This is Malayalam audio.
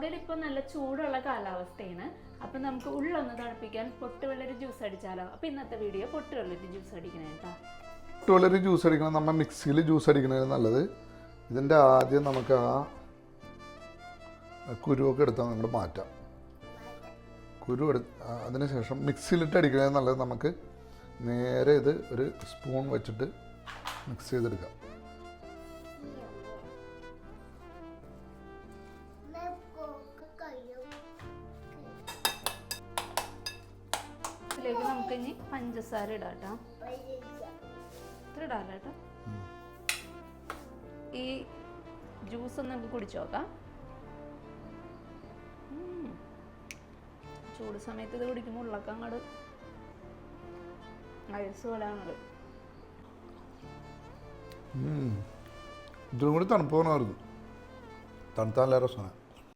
ഇവിടെ ഇപ്പൊ നല്ല ചൂടുള്ള കാലാവസ്ഥയാണ്. അപ്പൊ നമുക്ക് ഉള്ളൊന്ന് തണുപ്പിക്കാൻ പൊട്ടുവെള്ളരി ജ്യൂസ് അടിച്ചാലോ? അപ്പൊ ഇന്നത്തെ വീഡിയോ പൊട്ടുവെള്ളരി ജ്യൂസ് അടിക്കണേ കേട്ടോ വളരെ ജ്യൂസ് അടിക്കണം. നമ്മൾ മിക്സിയിൽ ജ്യൂസ് അടിക്കണത് നല്ലത്. ഇതിന്റെ ആദ്യം നമുക്ക് ആ കുരുവൊക്കെ എടുത്താൽ നമ്മൾ മാറ്റാം. കുരു എടു അതിനുശേഷം മിക്സിയിലിട്ട് അടിക്കണത് നല്ലത്. നമുക്ക് നേരെ ഇത് ഒരു സ്പൂൺ വെച്ചിട്ട് മിക്സ് ചെയ്തെടുക്കാം. ഇതിലേക്ക് നമുക്ക് ഇനി പഞ്ചസാര ഇടാട്ടോ. ഇത്ര ഇടാല്ലോ ഈ ജ്യൂസ് ഒന്ന് നമുക്ക് കുടിച്ചു നോക്കാം. ചൂട് സമയത്ത് ഇത് കുടിക്കുമ്പോൾ ഉള്ളൊക്കെ അങ്ങോട്ട് ഐസ് ഉം. ഇതിനും കൂടി തണുപ്പ് പോകണമായിരുന്നു തണുത്താൻ നല്ല രസമാണ്.